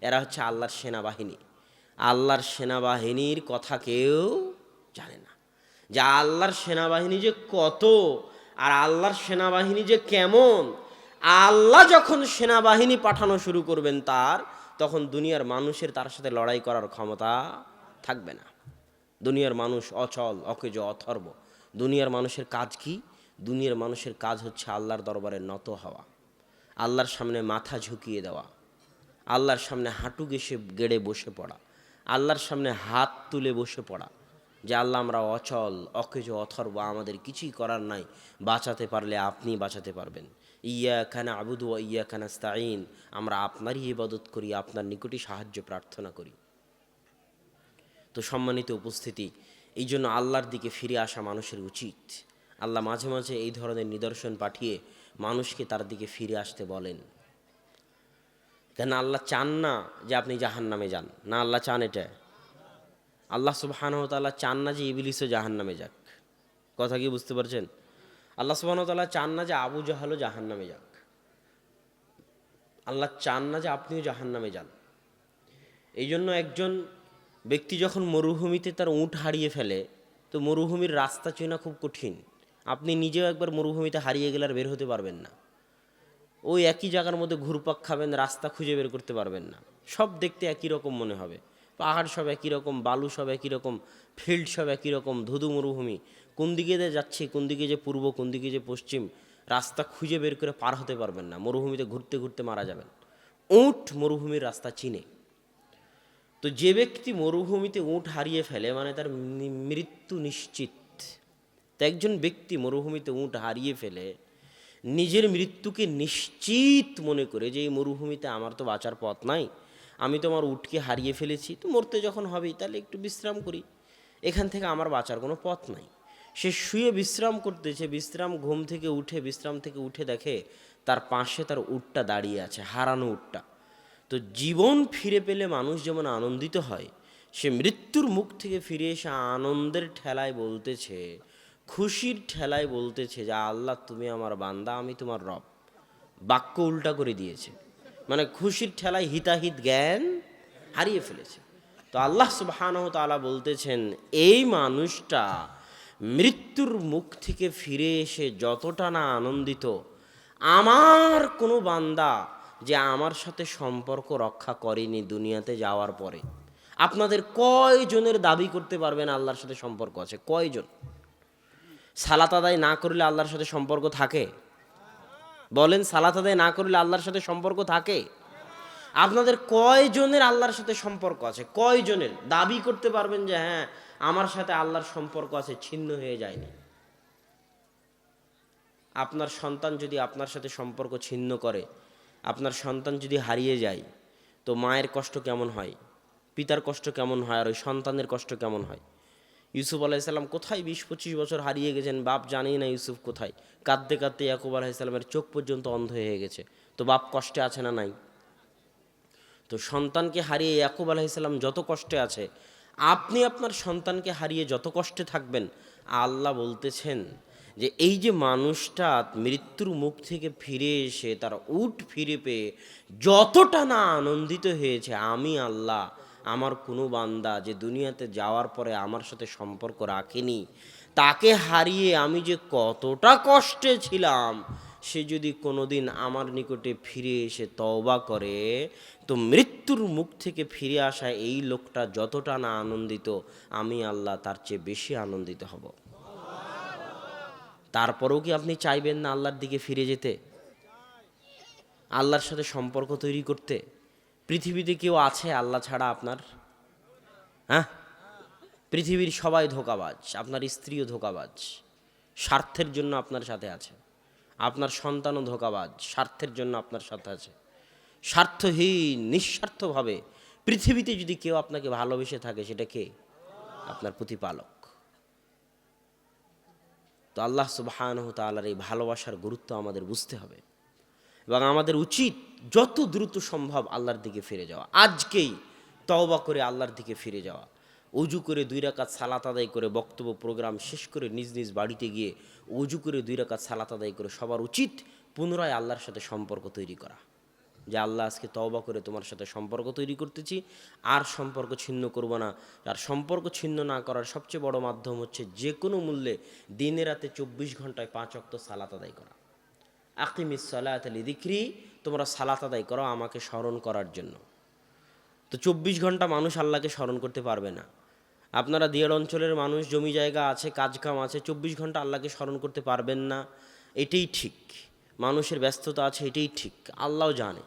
এরা হচ্ছে আল্লাহর সেনাবাহিনী। আল্লাহর সেনাবাহিনীর কথা কেউ জানে না। যে আল্লাহর সেনাবাহিনী যে কত আর আল্লাহর সেনাবাহিনী যে কেমন, আল্লাহ যখন সেনাবাহিনী পাঠানো শুরু করবেন তার, তখন দুনিয়ার মানুষের তার সাথে লড়াই করার ক্ষমতা থাকবে না। দুনিয়ার মানুষ অচল, অকেজ, অথর্ব। দুনিয়ার মানুষের কাজ কি? দুনিয়ার মানুষের কাজ হচ্ছে আল্লাহর দরবারে নত হওয়া, আল্লাহর সামনে মাথা ঝুঁকিয়ে দেওয়া। আল্লাহর সামনে হাঁটু গেসে গেড়ে বসে পড়া, আল্লাহর সামনে হাত তুলে বসে পড়া, যে আল্লাহ আমরা অচল, অকেজ, অথর্ব, আমাদের কিছুই করার নাই, বাঁচাতে পারলে আপনি বাঁচাতে পারবেন। ইয়া খানা আবুদু ইয়া খানা স্তাইন আমরা আপনারই ইবাদত করি, আপনার নিকটই সাহায্য প্রার্থনা করি। তো সম্মানিত উপস্থিতি, এই জন্য আল্লাহর দিকে ফিরে আসা মানুষের উচিত। আল্লাহ মাঝে মাঝে এই ধরনের নিদর্শন পাঠিয়ে মানুষকে তার দিকে ফিরে আসতে বলেন। কেন আল্লাহ চান না যে আপনি জাহান নামে যান? না আল্লাহ চান এটা? আল্লাহ সুবাহানতাল্লাহ চান না যে ইবিলিসও জাহান নামে যাক। কথা কি বুঝতে পারছেন? আল্লাহ সুবাহতাল্লাহ চান না যে আবু জাহালও জাহান নামে যাক। আল্লাহ চান না যে আপনিও জাহান নামে যান। এই জন্য একজন ব্যক্তি যখন মরুভূমিতে তার উঁট হারিয়ে ফেলে, তো মরুভূমির রাস্তা চেনা খুব কঠিন। আপনি নিজেও একবার মরুভূমিতে হারিয়ে গেলে আর বের হতে পারবেন না। ওই একই জায়গার মধ্যে ঘুরপাক খাবেন, রাস্তা খুঁজে বের করতে পারবেন না। সব দেখতে একই রকম মনে হবে। পাহাড় সব একই রকম, বালু সব একই রকম, ফিল্ড সব একই রকম, ধুধু মরুভূমি। কোন দিকে দিয়ে যাচ্ছি, কোন দিকে যে পূর্ব, কোন দিকে যে পশ্চিম, রাস্তা খুঁজে বের করে পার হতে পারবেন না। মরুভূমিতে ঘুরতে ঘুরতে মারা যাবেন। উঁট মরুভূমির রাস্তা চিনে। তো যে ব্যক্তি মরুভূমিতে উঁট হারিয়ে ফেলে মানে তার মৃত্যু নিশ্চিত। তো একজন ব্যক্তি মরুভূমিতে উঁট হারিয়ে ফেলে নিজের মৃত্যুকে নিশ্চিত মনে করে যে এই মরুভূমিতে আমার তো বাঁচার পথ নাই, আমি তো আমার উটকে হারিয়ে ফেলেছি, তো মরতে যখন হবেই, তাহলে একটু বিশ্রাম করি। এখান থেকে আমার বাঁচার কোনো পথ নাই। সে শুয়ে বিশ্রাম করতেছে, বিশ্রাম ঘুম থেকে উঠে, বিশ্রাম থেকে উঠে দেখে তার পাশে তার উটটা দাঁড়িয়ে আছে, হারানো উটটা। তো জীবন ফিরে পেলে মানুষ যেমন আনন্দিত হয়, সে মৃত্যুর মুখ থেকে ফিরে এসে আনন্দের ঠেলায় বলতেছে খুশির ঠেলায় বলতেছে যে আল্লাহ, তুমি আমার বান্দা, আমি তোমার রব। বাক্য উল্টা করে দিয়েছে। মানে খুশির ঠেলায় হিতাহিত জ্ঞান হারিয়ে ফেলেছে। তো আল্লাহ সুবহানাহু তাআলা বলতেছেন, এই মানুষটা মৃত্যুর মুখ থেকে ফিরে এসে যতটা না আনন্দিত, আমার কোনো বান্দা যে আমার সাথে সম্পর্ক রক্ষা করেনি দুনিয়াতে যাওয়ার পরে। আপনাদের কয়জনের দাবি করতে পারবেন আল্লাহর সাথে সম্পর্ক আছে? কয়জন? সালাত আদায় না করলে আল্লাহর সাথে সম্পর্ক থাকে? বলেন, সালাত আদায় না করলে আল্লাহর সাথে সম্পর্ক থাকে? আপনাদের কয়জনের আল্লাহর সাথে সম্পর্ক আছে? কয়জনের? দাবি করতে পারবেন যে হ্যাঁ আমার সাথে আল্লাহর সম্পর্ক আছে, ছিন্ন হয়ে যায়নি। আপনার সন্তান যদি আপনার সাথে সম্পর্ক ছিন্ন করে, আপনার সন্তান যদি হারিয়ে যায়, তো মায়ের কষ্ট কেমন হয়? পিতার কষ্ট কেমন হয়? আর ওই সন্তানের কষ্ট কেমন হয়? ইউসুফ আলাইসাল্লাম কোথায় বিশ পঁচিশ বছর হারিয়ে গেছেন? বাপ জানেই না ইউসুফ কোথায়। কাঁদতে কাঁদতে ইয়াকুব আলাইসাল্লামের চোখ পর্যন্ত অন্ধ হয়ে গেছে। তো বাপ কষ্টে আছে না নাই? তো সন্তানকে হারিয়ে ইয়াকুব আলাইসাল্লাম যত কষ্টে আছে, আপনি আপনার সন্তানকে হারিয়ে যত কষ্টে থাকবেন, আল্লাহ বলতেছেন যে এই যে মানুষটা মৃত্যুর মুখ থেকে ফিরে এসে, তার উট ফিরে পেয়ে যতটা না আনন্দিত হয়েছে, আমি আল্লাহ আমার কোনো বান্দা যে দুনিয়াতে যাওয়ার পরে আমার সাথে সম্পর্ক রাখেনি, তাকে হারিয়ে আমি যে কতটা কষ্টে ছিলাম, সে যদি কোনোদিন আমার নিকটে ফিরে এসে তওবা করে, তো মৃত্যুর মুখ থেকে ফিরে আসা এই লোকটা যতটা না আনন্দিত, আমি আল্লাহ তার চেয়ে বেশি আনন্দিত হব। তারপরেও কি আপনি চাইবেন না আল্লাহর দিকে ফিরে যেতে? আল্লাহর সাথে সম্পর্ক তৈরি করতে? পৃথিবীতে কেউ আছে আল্লাহ ছাড়া আপনার? হ্যাঁ? পৃথিবীর সবাই ধোকাবাজ, আপনার স্ত্রীও ধোকাবাজ, স্বার্থের জন্য আপনার সাথে আছে। আপনার সন্তানও ধোকাবাজ, স্বার্থের জন্য আপনার সাথে আছে। স্বার্থহীন, নিঃস্বার্থভাবে পৃথিবীতে যদি কেউ আপনাকে ভালোবেসে থাকে, সেটা কে? আপনার প্রতিপালক। তো আল্লাহ সুবাহানহ তালার এই ভালোবাসার গুরুত্ব আমাদের বুঝতে হবে। এবং আমাদের উচিত যত দ্রুত সম্ভব আল্লাহর দিকে ফিরে যাওয়া। আজকেই তওবা করে আল্লাহর দিকে ফিরে যাওয়া। উজু করে দুই রাকাত সালাত আদায় করে বক্তব্য প্রোগ্রাম শেষ করে নিজ নিজ বাড়িতে গিয়ে উজু করে দুই রাকাত সালাত আদায় করে সবার উচিত পুনরায় আল্লাহর সাথে সম্পর্ক তৈরি করা। যে আল্লাহ আজকে তওবা করে তোমার সাথে সম্পর্ক তৈরি করতেছি, আর সম্পর্ক ছিন্ন করব না। আর সম্পর্ক ছিন্ন না করার সবচেয়ে বড় মাধ্যম হচ্ছে যে কোনো মূল্যে দিনে রাতে চব্বিশ ঘন্টায় পাঁচ অক্ত সালাত আদায় করা। আকিমিস সালাত আলী দিক্রি তোমরা সালাত আদায় করো আমাকে স্মরণ করার জন্য। তো চব্বিশ ঘণ্টা মানুষ আল্লাহকে স্মরণ করতে পারবে না। আপনারা দিয়ার অঞ্চলের মানুষ, জমি জায়গা আছে, কাজকাম আছে, চব্বিশ ঘণ্টা আল্লাহকে স্মরণ করতে পারবেন না। এটাই ঠিক। মানুষের ব্যস্ততা আছে, এটাই ঠিক। আল্লাহও জানে।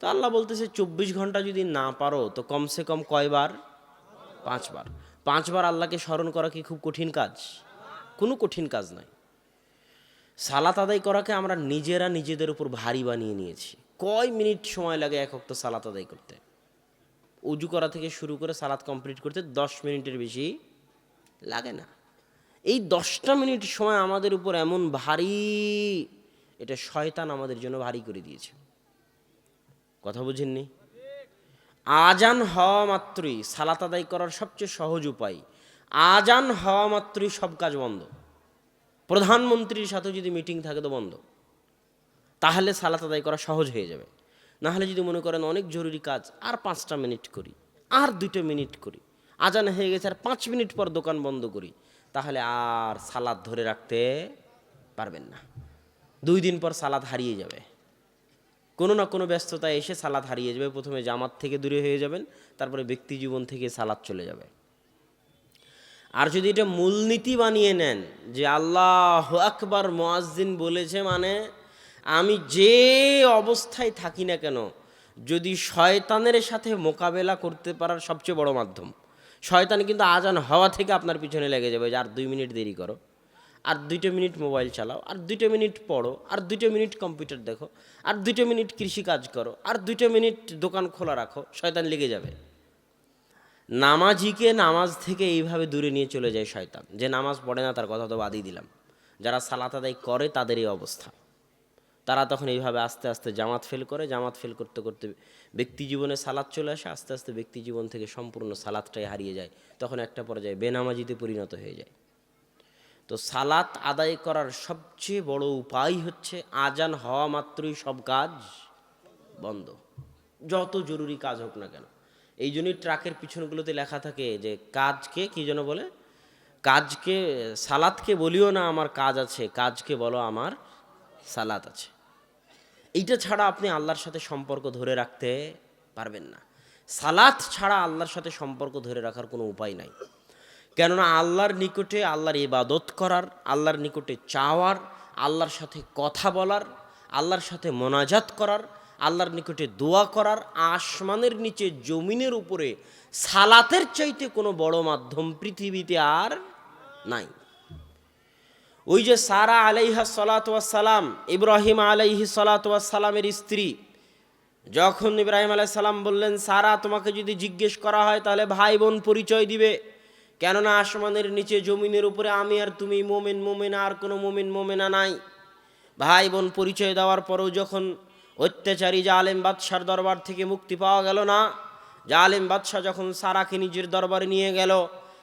তো আল্লাহ বলতেছে, চব্বিশ ঘণ্টা যদি না পারো, তো কমসে কম কয়বার? পাঁচবার। পাঁচবার আল্লাহকে স্মরণ করা কি খুব কঠিন কাজ? কোনো কঠিন কাজ নয় সালাত আদায় করাকে আমরা নিজেরা নিজেদের উপর ভারী বানিয়ে নিয়েছি। কয় মিনিট সময় লাগে এক অক্ত সালাত আদায় করতে? উজু করা থেকে শুরু করে সালাত কমপ্লিট করতে দশ মিনিটের বেশি লাগে না। এই দশটা মিনিট সময় আমাদের উপর এমন ভারী, এটা শয়তান আমাদের জন্য ভারী করে দিয়েছে। কথা বুঝেননি? আজান হওয়া মাত্রই সালাত আদায় করার সবচেয়ে সহজ উপায়। আজান হওয়া মাত্রই সব কাজ বন্ধ। প্রধানমন্ত্রীর সাথে যদি মিটিং থাকে তো বন্ধ। তাহলে সালাত আদায় করা সহজ হয়ে যাবে। না হলে যদি মনে করেন অনেক জরুরি কাজ, আর পাঁচটা মিনিট করি, আর দুটো মিনিট করি, আজান হয়ে গেছে আর পাঁচ মিনিট পর দোকান বন্ধ করি, তাহলে আর সালাদ ধরে রাখতে পারবেন না। দুই দিন পর সালাদ হারিয়ে যাবে। কোনো না কোনো ব্যস্ততা এসে সালাদ হারিয়ে যাবে। প্রথমে জামাত থেকে দূরে হয়ে যাবেন, তারপরে ব্যক্তি জীবন থেকে সালাদ চলে যাবে। আর যদি এটা মূলনীতি বানিয়ে নেন যে আল্লাহ আকবার মোয়াজ্জিন বলেছে মানে আমি যে অবস্থায় থাকি না কেন, যদি শয়তানের সাথে মোকাবেলা করতে পারার সবচেয়ে বড় মাধ্যম, শয়তান কিন্তু আজান হওয়া থেকে আপনার পিছনে লেগে যাবে যে আর দুই মিনিট দেরি করো, আর দুইটা মিনিট মোবাইল চালাও, আর দুইটা মিনিট পড়ো, আর দুইটা মিনিট কম্পিউটার দেখো, আর দুইটা মিনিট কৃষি কাজ করো, আর দুইটা মিনিট দোকান খোলা রাখো, শয়তান লেগে যাবে। নামাজিকে নামাজ থেকে এইভাবে দূরে নিয়ে চলে যায় শয়তান। যে নামাজ পড়ে না, তার কথা তো বাদই দিলাম। যারা সালাত আদায় করে তাদের এই অবস্থা। তারা তখন এইভাবে আস্তে আস্তে জামাত ফেল করে, জামাত ফেল করতে করতে ব্যক্তি জীবনে সালাদ চলে আসে, আস্তে আস্তে ব্যক্তি জীবন থেকে সম্পূর্ণ সালাদটাই হারিয়ে যায়। তখন একটা পর্যায়ে বেনামাজিতে পরিণত হয়ে যায়। তো সালাত আদায় করার সবচেয়ে বড় উপায় হচ্ছে আজান হওয়া মাত্রই সব কাজ বন্ধ। যত জরুরি কাজ হোক না কেন। এই জন্যই ট্রাকের পিছনগুলোতে লেখা থাকে যে, কাজকে কি যেন বলে? কাজকে, সালাদকে বলিও না আমার কাজ আছে, কাজকে বলো আমার সালাত আছে। এইটা ছাড়া আপনি আল্লাহর সাথে সম্পর্ক ধরে রাখতে পারবেন না। সালাত ছাড়া আল্লাহর সাথে সম্পর্ক ধরে রাখার কোনো উপায় নাই। কেননা আল্লাহর নিকটে আল্লাহর ইবাদত করার, আল্লাহর নিকটে চাওয়ার, আল্লাহর সাথে কথা বলার, আল্লাহর সাথে মোনাজাত করার আল্লাহর নিকটে দোয়া করার আসমানের নিচে জমিনের উপরে সালাতের চাইতে কোনো বড় মাধ্যম পৃথিবীতে আর নাই। ওই যে সারা আলাইহা সালাম ইব্রাহিম আলাইহি সালামের স্ত্রী, যখন ইব্রাহিম আলাই সালাম বললেন, সারা, তোমাকে যদি জিজ্ঞেস করা হয়, তাহলে ভাই বোন পরিচয় দিবে। কেননা আসমানের নিচে জমিনের উপরে আমি আর তুমি মোমেন, মোমেনা, আর কোনো মোমেন, মোমেনা নাই। ভাই বোন পরিচয় দেওয়ার পরেও যখন অত্যাচারী জালেম বাদশার দরবার থেকে মুক্তি পাওয়া গেল না। জালেম বাদশাহ যখন সারাকে নিজের দরবারে নিয়ে গেল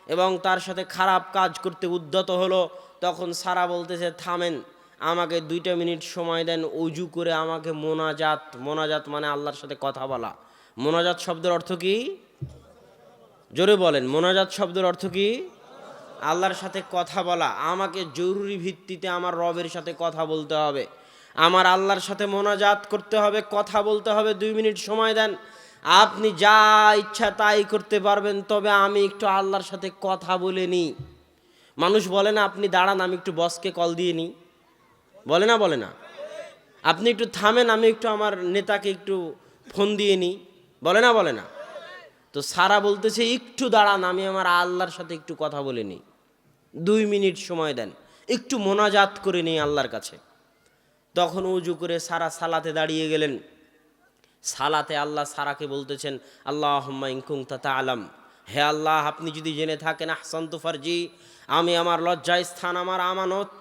এবং তার সাথে খারাপ কাজ করতে উদ্যত হলো, তখন সারা বলতেছে, থামেন, আমাকে দুইটা মিনিট সময় দেন উজু করে আমাকে মোনাজাত মোনাজাত মানে আল্লাহর সাথে কথা বলা। মোনাজাত শব্দের অর্থ কি? জোরে বলেন, মোনাজাত শব্দের অর্থ কি? আল্লাহর সাথে কথা বলা। আমাকে জরুরি ভিত্তিতে আমার রবের সাথে কথা বলতে হবে। আমার আল্লাহর সাথে মোনাজাত করতে হবে, কথা বলতে হবে, দুই মিনিট সময় দেন। আপনি যা ইচ্ছা তাই করতে পারবেন, তবে আমি একটু আল্লাহর সাথে কথা বলে নিই মানুষ বলে না, আপনি দাঁড়ান, আমি একটু বসকে কল দিয়ে নিই বলে না বলে না। আপনি একটু থামেন, আমি একটু আমার নেতাকে একটু ফোন দিয়ে নিই বলে না বলে না। তো সারা বলতেছে, একটু দাঁড়ান, আমি আমার আল্লাহর সাথে একটু কথা বলে নিই দুই মিনিট সময় দেন। একটু মোনাজাত করে নিই আল্লাহর কাছে। তখন উজু করে সারা সালাতে দাঁড়িয়ে গেলেন। সালাতে আল্লাহ সারাকে বলতেছেন আল্লাহ ইনকুং তাতা আলাম হে আল্লাহ, আপনি যদি জেনে থাকেন, আহসান্ত ফারজি, আমি আমার লজ্জায় স্থান, আমার আমানত,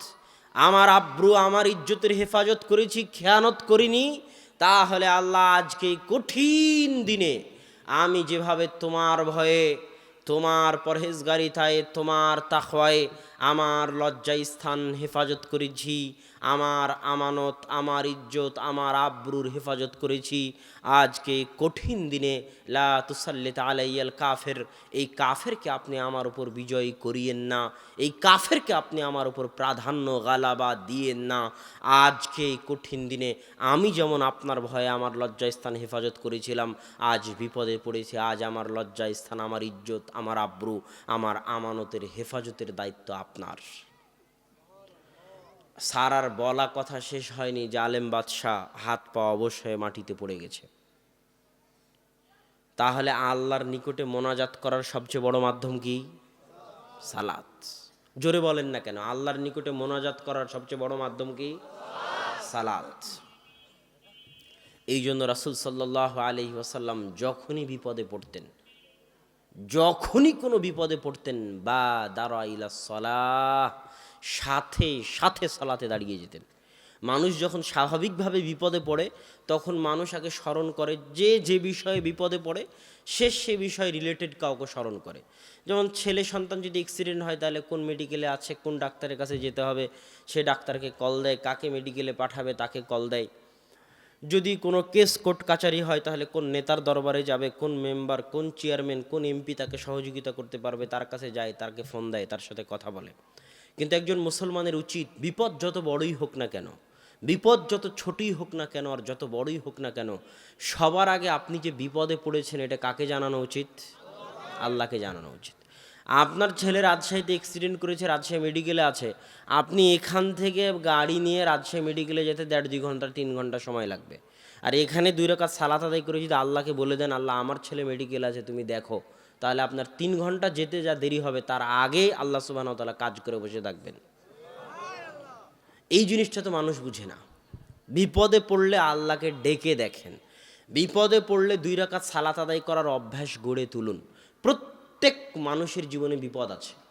আমার আব্রু, আমার ইজ্জতের হেফাজত করেছি, খেয়ানত করিনি, তাহলে আল্লাহ আজকে কঠিন দিনে আমি যেভাবে তোমার ভয়ে, তোমার পরহেজগারিতায়, তোমার তাকওয়ায়, আমার লজ্জায় স্থান হেফাজত করেছি আমার আমানত, আমার ইজ্জত, আমার আব্রুর হেফাজত করেছি। আজকে কঠিন দিনে লা তুসাল্লিত আলাইয়াল কাফের, এই কাফেরকে আপনি আমার উপর বিজয়ী করিয়েন না। এই কাফেরকে আপনি আমার উপর প্রাধান্য, গালাবা দিয়েন না। আজকে এই কঠিন দিনে আমি যেমন আপনার ভয়ে আমার লজ্জা স্থান হেফাজত করেছিলাম, আজ বিপদে পড়েছি, আজ আমার লজ্জা স্থান আমার ইজ্জত, আমার আব্রু, আমার আমানতের হেফাজতের দায়িত্ব আপনার। সারার বলা কথা শেষ হয়নি যে আলেম বাদশাহ হাত পা অবশ্যই মাটিতে পড়ে গেছে। তাহলে আল্লাহর নিকটে মোনাজাত করার সবচেয়ে বড় মাধ্যম কি? সালাত। জোরে বলেন না কেন, আল্লাহর নিকটে মোনাজাত করার সবচেয়ে বড় মাধ্যম কি? সালাত। এই জন্য রাসুল সাল্লাহ আলি ওয়াসাল্লাম যখনই বিপদে পড়তেন, যখনই কোনো বিপদে পড়তেন, বা দাঁড়া ইলা সলাহ সাথে সাথে সালাতে দাঁড়িয়ে যেতেন। মানুষ যখন স্বাভাবিকভাবে বিপদে পড়ে, তখন মানুষ আগে স্মরণ করে যে যে বিষয়ে বিপদে পড়ে, সে সে বিষয়ে রিলেটেড কাউকে স্মরণ করে। যেমন ছেলে সন্তান যদি অ্যাক্সিডেন্ট হয়, তাহলে কোন মেডিকেলে আছে, কোন ডাক্তারের কাছে যেতে হবে, সে ডাক্তারকে কল দেয়, কাকে মেডিকেলে পাঠাবে, তাকে কল দেয়। যদি কোনো কেস কোর্ট কাচারি হয়, তাহলে কোন নেতার দরবারে যাবে, কোন মেম্বার কোন চেয়ারম্যান কোন এমপি তাকে সহযোগিতা করতে পারবে, তার কাছে যায় তাকে ফোন দেয়, তার সাথে কথা বলে। কিন্তু একজন মুসলমানের উচিত বিপদ যত বড়ই হোক না কেন, বিপদ যত ছোটই হোক না কেন আর যত বড়ই হোক না কেন, সবার আগে আপনি যে বিপদে পড়েছেন এটা কাকে জানানো উচিত? আল্লাহকে জানানো উচিত। আপনার ছেলে রাজশাহীতে অ্যাক্সিডেন্ট করেছে, রাজশাহী মেডিকেলে আছে, আপনি এখান থেকে গাড়ি নিয়ে রাজশাহী মেডিকেলে যেতে দেড়, দুই ঘণ্টা, তিন ঘণ্টা সময় লাগবে। আর এখানে দুই রকাত সালাত আদায় করে যদি আল্লাহকে বলে দেন, আল্লাহ, আমার ছেলে মেডিকেল আছে, তুমি দেখো। তাহলে আপনার তিন ঘণ্টা যেতে যা দেরি হবে, তার আগে আল্লাহ সুবাহ তালা কাজ করে বসে থাকবেন। এই জিনিসটা তো মানুষ বুঝে না। বিপদে পড়লে আল্লাহকে ডেকে দেখেন। বিপদে পড়লে দুই রাকাত সালাত আদায় করার অভ্যাস গড়ে তুলুন। প্রত্যেক মানুষের জীবনে বিপদ আছে।